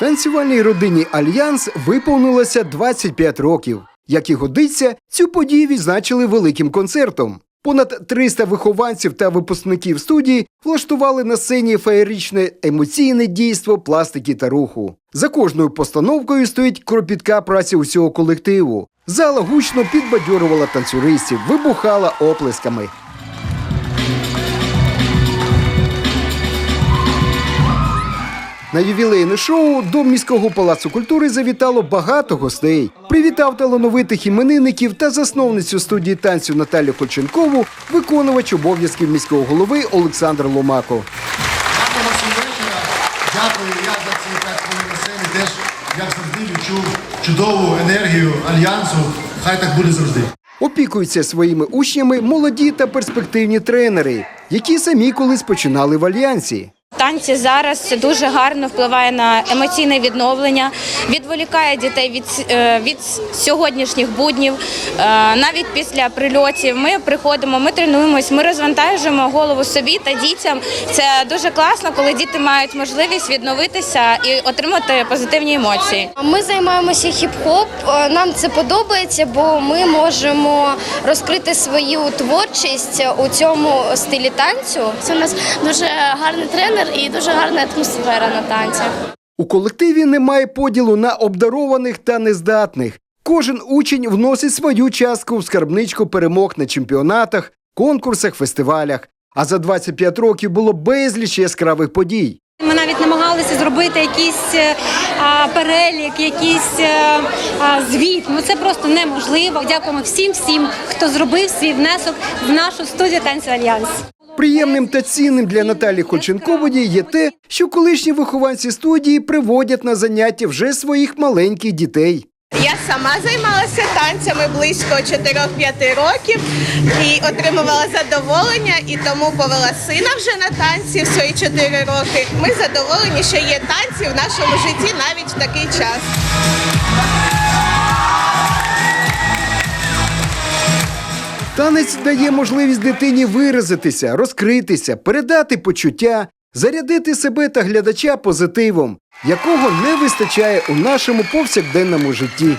Танцювальній родині Альянс виповнилося 25 років. Як і годиться, цю подію відзначили великим концертом. Понад 300 вихованців та випускників студії влаштували на сцені феєричне емоційне дійство пластики та руху. За кожною постановкою стоїть кропітка праця усього колективу. Зала гучно підбадьорювала танцюристів, вибухала оплесками. На ювілейне шоу до міського палацу культури завітало багато гостей. Привітав талановитих іменинників та засновницю студії танцю Наталю Кольченкову, виконувач обов'язків міського голови Олександр Ломако. Дякую. Я за ці 5 хвилин сцені теж, як завжди, відчув чудову енергію альянсу. Хай так буде завжди. Опікуються своїми учнями молоді та перспективні тренери, які самі колись починали в альянсі. Танці зараз це дуже гарно впливає на емоційне відновлення, відволікає дітей від, е, від сьогоднішніх буднів. Е, Навіть після прильотів ми приходимо, ми тренуємось, ми розвантажуємо голову собі та дітям. Це дуже класно, коли діти мають можливість відновитися і отримати позитивні емоції. Ми займаємося хіп-хоп. Е, Нам це подобається, бо ми можемо розкрити свою творчість у цьому стилі танцю. Це у нас дуже гарний тренер і дуже гарна атмосфера на танцях. У колективі немає поділу на обдарованих та нездатних. Кожен учень вносить свою частку в скарбничку перемог на чемпіонатах, конкурсах, фестивалях. А за 25 років було безліч яскравих подій. Ми навіть намагалися зробити якийсь е, а, перелік, якийсь е, а, звіт. Ну це просто неможливо. Дякуємо всім, всім, хто зробив свій внесок в нашу студію танцю Альянс. Приємним та цінним для Наталі Хольченкової є те, що колишні вихованці студії приводять на заняття вже своїх маленьких дітей. Я сама займалася танцями близько 4-5 років і отримувала задоволення, і тому повела сина вже на танці в свої 4 роки. Ми задоволені, що є танці в нашому житті навіть в такий час. Танець дає можливість дитині виразитися, розкритися, передати почуття, зарядити себе та глядача позитивом, якого не вистачає у нашому повсякденному житті.